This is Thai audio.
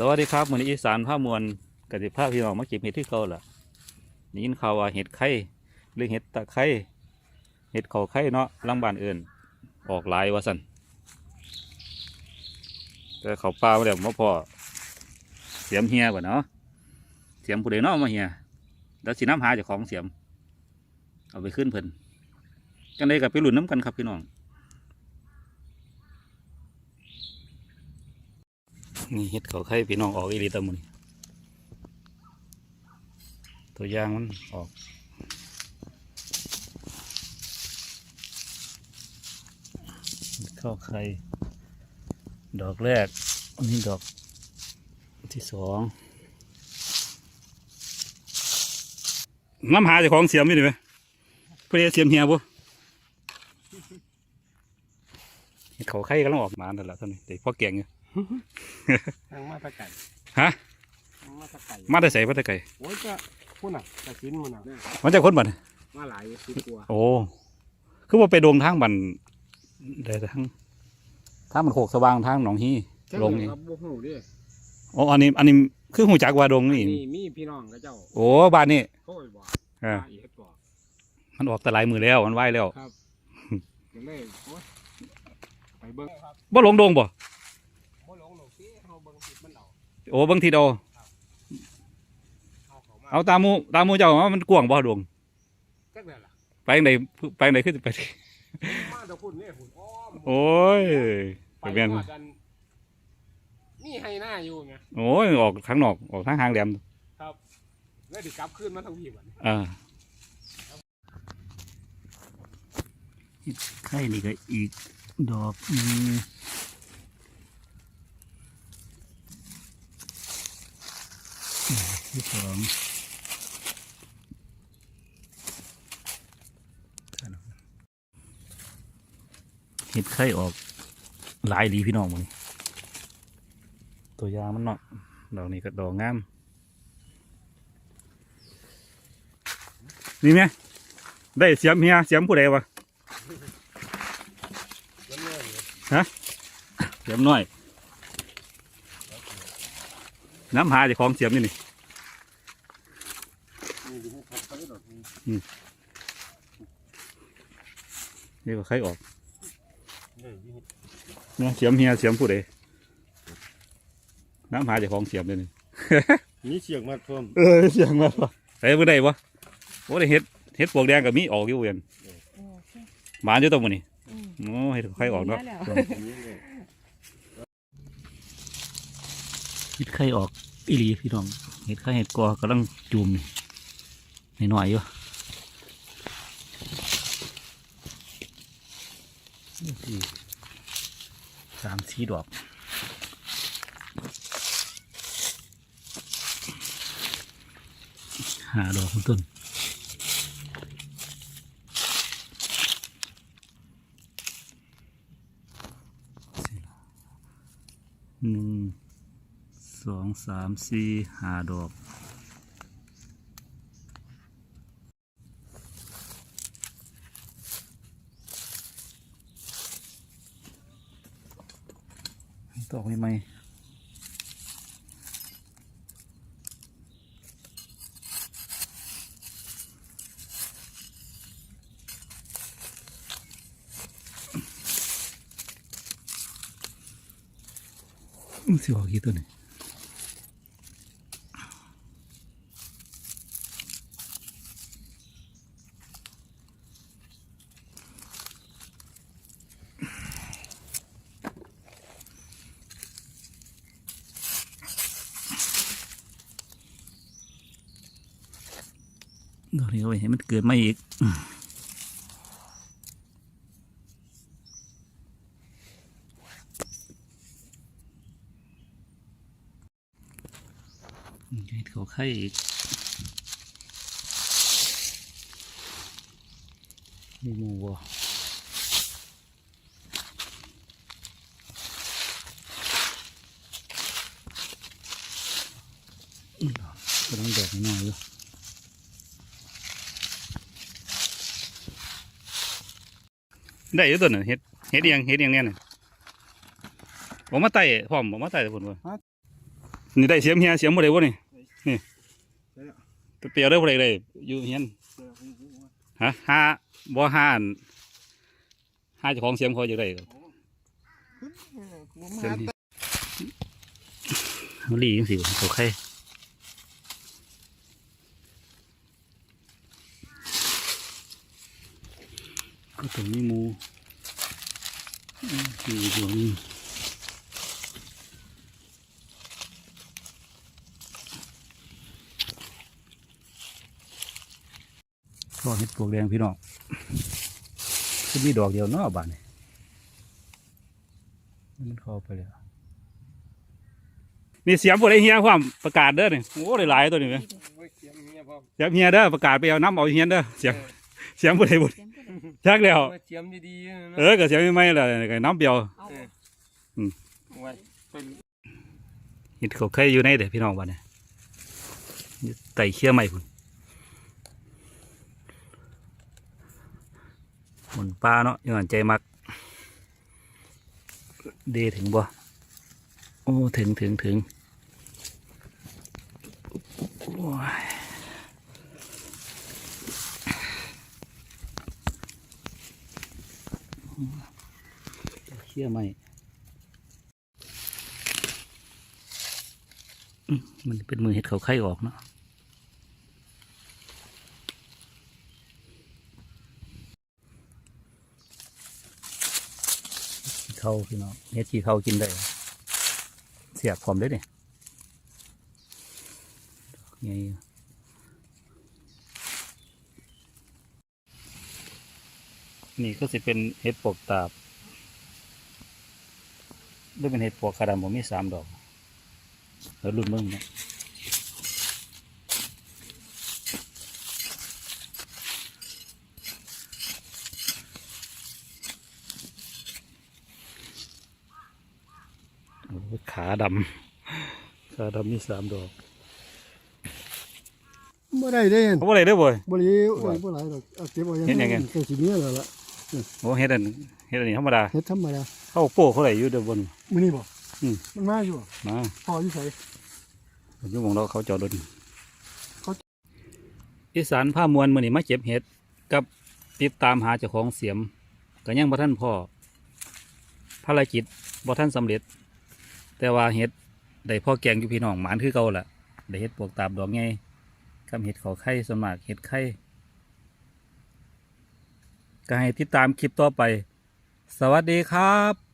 สวัสดีครับมือนี้อีสานภาพมวลกติภาพพี่น้องมาเก็บเห็ดที่เขาล่ะได้ยินข่าวว่าเห็ดไข่หรือเห็ดตะไคร่เห็ดเขาไข่เนาะลังบานเอื่นออกหลายว่าสันแต่เขาปลามาแล้วมาพอเสียมเฮียบ่เนาะเสียมผู้ใดเนาะมาเฮียแล้วสิน้ำหาจ้าของเสียม เอาไปขึ้นเพิ่นจังไดกับไปหลุนน้ำกันครับพี่น้อง นี่เห็ดเขาไข่พี่น้องออกอีหลีตะมุนตัวยางมันออกเข้าไข่ดอกแรก อันนี้ดอกที่สองน้ำหาจ้าของเสียมอยู่นี่ไหมเพื่อเสียมเฮียบุเห็ดเขาไข่กำลังออกมาแต่นละท่านนี่แต่พ่อเก่งอยู่ ทางมาตะไก่ฮะทางมาตะไก่มาได้ใส่มาได้ไก่โอ้ยก็พูดน่ะตะกินมันน่ะมันจะคนบัดมาหลายสิบกว่าโอ้คือว่าไปดงทางบันได้ทางทางมันโขกสว่างทางหนองฮีลงนี่ครับบ่ฮู้เดิโอ้อันนี้ อันนี้คือหูจักว่าดงนี่มีมีพี่น้องกับเจ้า โอ้บ้านนี่โอ้ยบอกเออมาอีกบอกมันออกแต่หลายมือแล้วมันไหวแล้วก็เลยโอ้ยไปเบิ่งครับบ่หลงดงบ่บ่หลงหรอกสิเฮาเบิ่งสิ มันเอาโอ้เบางทีเอาเอาเขามาเอาตามหมูตามหมูเจ้าว่ามันกว้างบ่ดงจักนั่นล่ะไปจั่งใดไปจั่งใดขึ้นไป มาแตะพุ่นนี่พุ่นอ้อมโอ้ยไปไปแม่นฮอดอันนี่ให้หน้าอยู่ไงโอ้ยออกทางนอกออกทางหางแหลมครับแล้วดิกลับคืนมาทางพี่บัดนี้อ่าไข่นี่ก็อีกดอกหนึง ที่สองเห็ดไข่ออกหลายดีพี่น้องมันตัวยามันเนาะดอกนี้ก็ดอกงามนี่ไหมได้เสียมเฮียเสียมผู้ใดวะแล้วเนี่ยนี่เสียมน้อย น้ำหาเจ้าของเสียมนี่นี่ดิให้ขับไปดอก นี้นี่ก็ใครออกนี่ดิเนี่ยเสียมเฮียเสียมผู้ใดน้ำหาเจ้าของเสียมนี่นี่มีเสียงมาเพิ่มเออเสียงมาปะไปผู้ใดวะโอ้ได้เห็ดเห็ดปวกแดงกับมีออกอยู่เวียนโอเคหมาอยู่ตรงมันนี่อืมโอ้เห็ดไข่ออกเนาะแล้วนี้เลยเห็ดไข่ออกอีหลีพี่น้องเห็ดไข่เห็ดกอกำลังจุ่มนี่หน่อยๆอยู่สี่ สี่ดอกหาดอกของต้นหนึ่งสองสามสี่หาดอก ดอกใหม่ๆมันสิออกกี่ตัวนี่ ดอกนี้เอาไว้ให้มันเกิดมาอีกอืมเห็ดเขาไข่อีกมีมูบ่กำลังแดกหน่อยอยู่ ได้อยู่ตัวนึงเฮ็ดเฮ็ดอิหยังเฮ็ดอิหยังเนี่ยน่ะผมมาไต่พร้อมผมมาไต่ผลว่านี่ได้เสียมเฮียเสียมบ่ได้บ่นี่ได้แล้วไปเปรียวได้บ่ได้เลยอยู่เฮียนเจอของกูว่าฮะห้าบ่ห้าอันห้าเจ้าของเสียมเขาจะได้ก็โอ้ขึ้นกูมาเสียมหานี่แต่มันลีจังสิโอเค ก็ตรงนี้หมูอืมมีอีกตัวหนึงก็เห็ดปลวกแดงพี่น้องคือมีดอกเดียวเนาะบ้านนี่มันเข้าไปแล้วนี่เสียงพวกไอ้เฮียความประกาศเด้อนี่โอ้ได้หลายตัวนี่ไหมไว้เสียมเมียพ่อเสียงเฮียเด้อประกาศไปเอาน้ำเอาเฮียเด้อเสียงเสียงพวกไอ้บุญ ชักแล้วไว้เสียมดีๆนะเออก็เสียงไม่ไหม่ละก็น้ำเปียวเอาไว้เป็นเห็ดเขาเคยอยู่ในเด้อพี่น้องบ้านนี่อยู่ไต่เขี้ยใหม่พุ่นหมุนปลาเนาะย้อนใจมักเดถึงบ่โอ้ถึงถึงถึงโอ้ย เขี้ยใหม่อืมมันเป็นมือเห็ดเขาไข่ออกเนาะเขาพี่น้องเห็ดขี้เขากินได้ เสียบพร้อมได้เนี่ยไงนี่ก็จะเป็นเห็ดปกตาบ หรือเป็นเห็ดปวกคาดำผมมีสามดอกแล้วรุ่นมึงนะโอ้ยขาดำขาดำมีสามดอกบ่ได้เด้นเขาอะไรได้อบ่อยบ่ได้โอ้ยบ่หลายดอกเอาเก็บไว้เฮ็ดหยังไงก็สิมีแล้วล่ะโอ้เฮ็ดอัน เฮ็ดอันนี้ธรรมดาเฮ็ดธรรมดาเข้าโป้เขาไหลอยู่เด้อบน มื้อนี้บ่อืม มันมาอยู่มาพออยู่ไสอยู่หมองเราเขาจอดรถเขาอีสานผ้ามวลมื้อนี้มาเก็บเห็ดกับติดตามหาเจ้าของเสียมก็ยังบ่ทันพ่อภารกิจบ่ทันสำเร็จ แต่ว่าเห็ดได้พ่อแกงอยู่พี่น้องหมานคือเก่าล่ะได้เห็ดปวกตาบดอกไงกับเห็ดเขาไข่ส่วนมากเห็ดไข่ก็ให้ติดตามคลิปต่อไป สวัสดีครับ